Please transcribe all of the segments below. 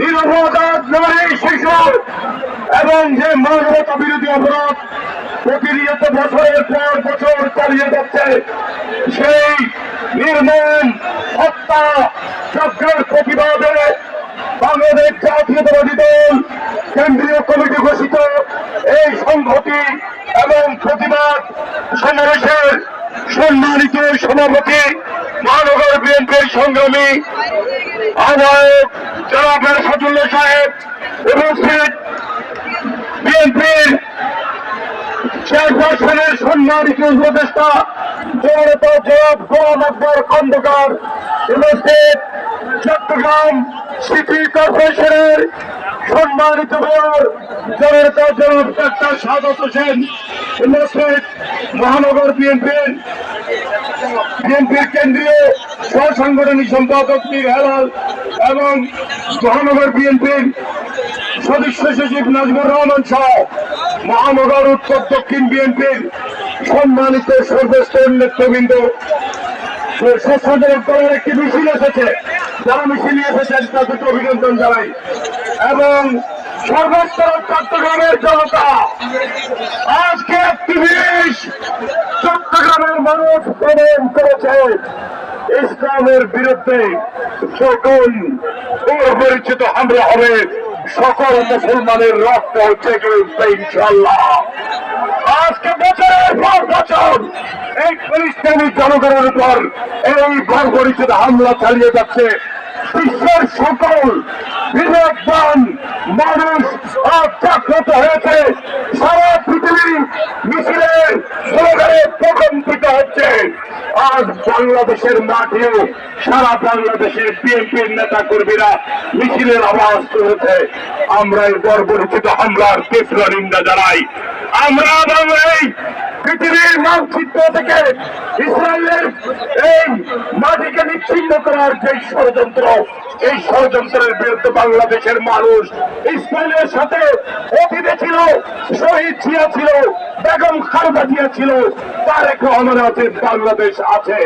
নিরপরাধ নারী শিশু এবং যে মানবতা বিরোধী অপরাধ প্রতিনিয়ত বছরের পর বছর চালিয়ে যাচ্ছে, সেই নির্মম হত্যা চক্রের প্রতিবাদে বাংলাদেশ জাতীয়তাবাদী দল, কেন্দ্রীয় কমিটি ঘোষিত এই সংহতি এবং প্রতিবাদ সমাবেশের সম্মানিত সভাপতি মহানগর বিএনপির সংগ্রামী আহ্বায়ক জনাব সাজুল্লাহ সাহেব, উপস্থিত বিএনপির চেয়ারপারসনের সম্মানিত উপদেষ্টা জনতা জবাব গোলাম আকবর খন্দকার, উপস্থিত চট্টগ্রাম সিটি কর্পোরেশনের সম্মানিত জনাব ডাক্তার সাদত হোসেন মহানগর বিএনপির বিএনপির কেন্দ্রীয় সহসাংগঠনিক সম্পাদক মীর হেলাল এবং মহানগর বিএনপির সদস্য সচিব নাজমুর রহমান সহ মহানগর উত্তর দক্ষিণ বিএনপির সম্মানিত সর্বস্তর নেতৃবৃন্দ। স্বেচ্ছাসেবক দলের একটি মিছিল এসেছে। যারা মিছিল এসেছেন তাদেরকে অভিনন্দন জানাই। এবং সর্বস্তর চট্টগ্রামের জনতা। আজকে একত্রিশ চট্টগ্রামের মানুষ প্রদান করেছে। ইসলামের বিরুদ্ধে যখন পরিচিত হামলা হবে, সকল মুসলমানের রক্ত থেকে উঠবে ইনশাল্লাহ আজকে বছরের পর বছর এই ফিলিস্তিনি জনগণের উপর এই বর্বরিচিত হামলা চালিয়ে যাচ্ছে। বিশ্বের সকল বিবেকবান মানুষ আজ হয়েছে। সারা পৃথিবী মিছিলের স্লোগানে প্রকম্পিত হচ্ছে। আজ বাংলাদেশের মাঠেও সারা বাংলাদেশের বিএনপির নেতা কর্মীরা মিছিলের আওয়াজ তুলেছে। আমরা এই বর্বরিচিত হামলার তীব্র নিন্দা জানাই। আমরা বাংলায় পৃথিবীর মানচিত্র থেকে ইসরায়েলের এই মাটিকে নিচ্ছিন্ন করার যে ষড়যন্ত্র এই ষড়যন্ত্রের বিরুদ্ধে বাংলাদেশের মানুষ ইসরায়েলের সাথে অতীতে ছিল, শহীদ জিয়া ছিল, বেগম খালেদা জিয়া ছিল, তারেক রহমান আছে, বাংলাদেশ আছে,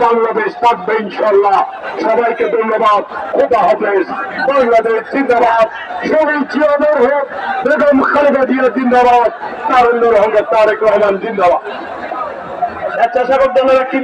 বাংলাদেশ থাকবে ইনশাল্লাহ সবাইকে ধন্যবাদ, খোদা হাফেজ। বাংলাদেশ জিন্দাবাদ। শহীদ জিয়াদের হোক, বেগম খালেদা জিয়া জিন্দাবাদ তারেন্দ্র রহমান, তারেক রহমান জিন্দাবাদ। স্বেচ্ছাসেবক দলের একটি